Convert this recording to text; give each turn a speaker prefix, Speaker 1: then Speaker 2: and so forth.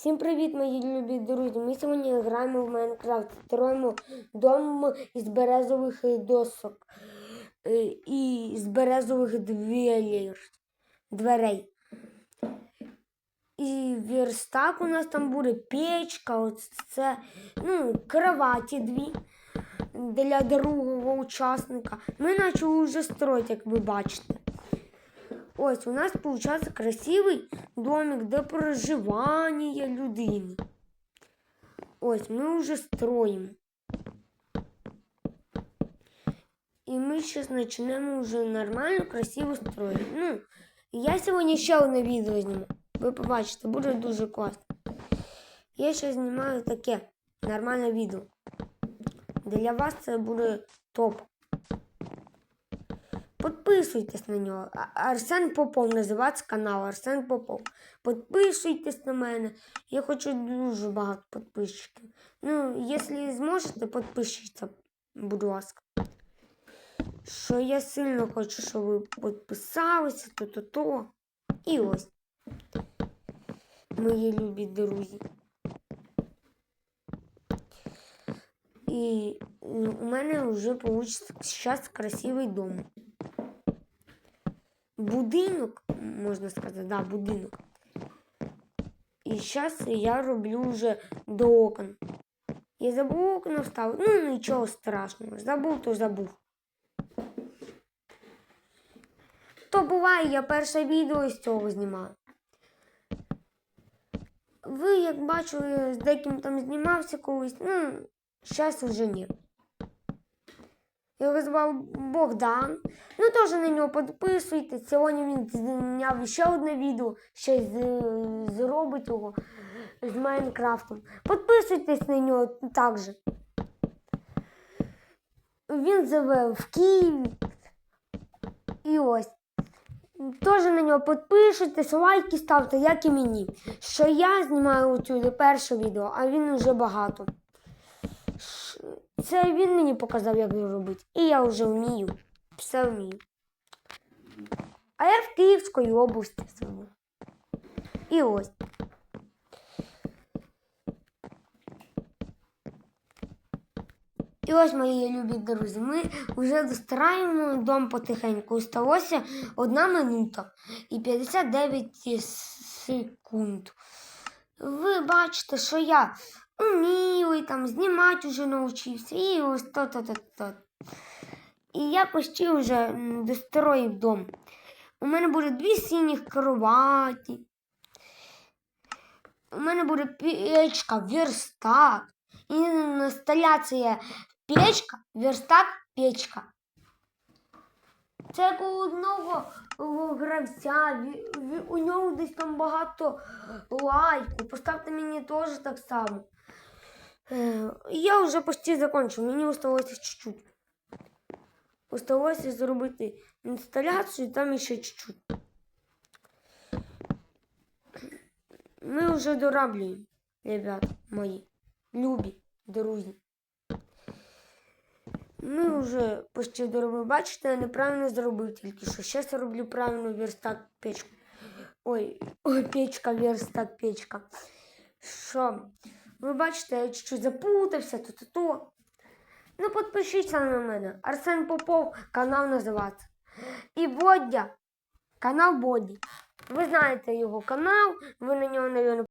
Speaker 1: Всім привіт, мої любі друзі! Ми сьогодні граємо в Майнкрафт. Строїмо дом із березових досок е, і з березових дверей. І верстак у нас там буде печка, от це ну, кроваті дві для другого учасника. Ми почали вже строїти, як ви бачите. Ось у нас получается красивий домик для проживання людини. Ось ми вже строїмо. І ми зараз почнемо вже нормально, красиво строїти. Ну, я сьогодні ще одне відео зніму. Ви побачите, буде дуже класно. Я ще знімаю таке нормальне відео. Для вас це буде топ. Подписуйтесь на нього. Арсен Попов називається канал Арсен Попов. Подписуйтесь на мене. Я хочу дуже багато підписчиків. Ну, якщо зможете, підпишіться, будь ласка. Що я сильно хочу, щоб ви підписалися, то-то-то. І ось. Мої любі друзі. І ну, у мене вже вийде зараз красивий дом. Будинок, можна сказати, да, будинок. І зараз я роблю вже до окон. Я забув окна вставити. Ну, нічого страшного. Забув, то забув. То буває, я перше відео з цього знімаю. Ви, як бачили, з деким там знімався колись, ну, зараз вже ні. Його звав Богдан. Ну, теж на нього підписуйтесь. Сьогодні він зняв ще одне відео, ще зробить його з Майнкрафтом. Підписуйтесь на нього також. Він живе в Києві. І ось. Теж на нього підпишитесь, лайки ставте, як і мені. Що я знімаю оцю перше відео, а він вже багато. Це він мені показав, як його робити. І я вже вмію. Все вмію. А я в Київській області живу. І ось. І ось, мої любі друзі, ми вже достраємо дом потихеньку. Осталося одна минута і 59 секунд. Ви бачите, що я умілий, там знімати вже навчився. І ось то-то-то-то. І я почти вже достроїв дом. У мене буде дві синіх кроваті. У мене буде печка, верстак. І інсталяція печка, верстак, печка. Це як у одного гравця, у нього десь там багато лайку. Поставте мені теж так само. Е, Я вже почти закончив, мені осталося чуть-чуть. Осталося зробити інсталяцію, там ще чуть-чуть. Ми вже дораблюємо, ребят мої, любі, друзі. Ми вже почти доробили. Бачите, я неправильно зробив тільки що. Зараз я роблю правильно верстак печку. Ой, ой, печка, верстак, печка. Що? Ви бачите, я чуть-чуть запутався, то-то-то. Ну, підпишіться на мене. Арсен Попов, канал називається. І Бодя, канал Боді. Ви знаєте його канал, ви на нього, мабуть,